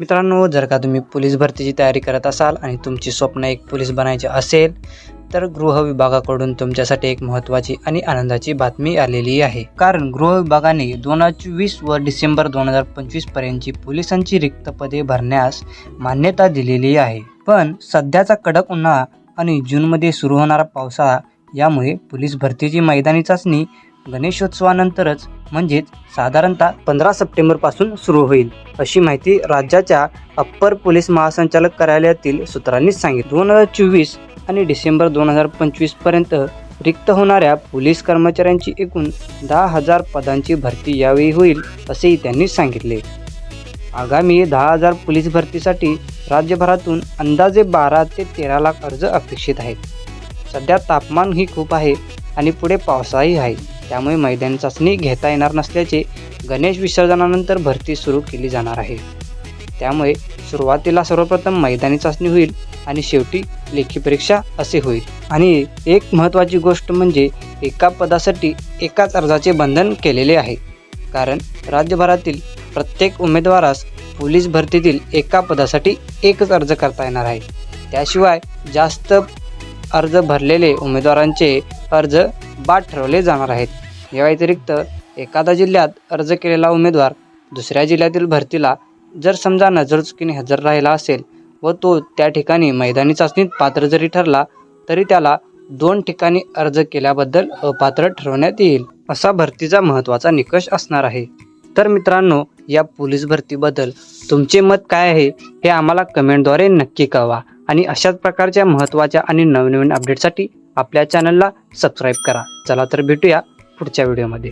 मित्रांनो जर का तुम्ही पोलीस भरतीची तयारी करत असाल आणि तुमची स्वप्न एक पोलीस बनायची असेल तर गृह विभागाकडून तुमच्यासाठी एक महत्त्वाची आणि आनंदाची बातमी आलेली आहे. कारण गृह विभागाने दोन हजार चोवीस व डिसेंबर दोन हजार पंचवीस पर्यंतची पोलिसांची रिक्त पदे भरण्यास मान्यता दिलेली आहे. पण सध्याचा कडक उन्हाळा आणि जूनमध्ये सुरू होणारा पावसाळा यामुळे पोलीस भरतीची मैदानी चाचणी गणेशोत्सवानंतरच म्हणजेच साधारणतः पंधरा सप्टेंबरपासून सुरू होईल अशी माहिती राज्याच्या अप्पर पोलीस महासंचालक कार्यालयातील सूत्रांनी सांगितली. दोन हजार चोवीस आणि डिसेंबर दोन हजार पंचवीसपर्यंत रिक्त होणाऱ्या पोलीस कर्मचाऱ्यांची एकूण दहा हजार पदांची भरती यावेळी होईल असेही त्यांनी सांगितले. आगामी दहा हजार पोलीस भरतीसाठी राज्यभरातून अंदाजे बारा ते तेरा लाख अर्ज अपेक्षित आहेत. सध्या तापमान ही खूप आहे आणि पुढे पावसाही आहे. त्यामुळे मैदानी चाचणी घेता येणार नसल्याचे गणेश विसर्जनानंतर भरती सुरू केली जाणार आहे. त्यामुळे सुरुवातीला सर्वप्रथम मैदानी चाचणी होईल आणि शेवटी लेखी परीक्षा असे होईल. आणि एक महत्त्वाची गोष्ट म्हणजे एका पदासाठी एकाच अर्जाचे बंधन केलेले आहे. कारण राज्यभरातील प्रत्येक उमेदवारास पोलीस भरतीतील एका पदासाठी एकच अर्ज करता येणार आहे. त्याशिवाय जास्त अर्ज भरलेले उमेदवारांचे अर्ज बाद ठरवले जाणार आहेत. या व्यतिरिक्त एखाद्या जिल्ह्यात अर्ज केलेला उमेदवार दुसऱ्या जिल्ह्यातील भरतीला जर समजा नजर चुकीने हजर राहिला असेल व तो त्या ठिकाणी मैदानी चाचणीत पात्र जरी ठरला तरी त्याला दोन ठिकाणी अर्ज केल्याबद्दल अपात्र ठरवण्यात येईल असा भरतीचा महत्त्वाचा निकष असणार आहे. तर मित्रांनो या पोलीस भरतीबद्दल तुमचे मत काय आहे हे आम्हाला कमेंटद्वारे नक्की कळवा आणि अशाच प्रकारच्या महत्त्वाच्या आणि नवनवीन अपडेटसाठी आपल्या चॅनलला सबस्क्राईब करा. चला तर भेटूया पुढच्या व्हिडिओमध्ये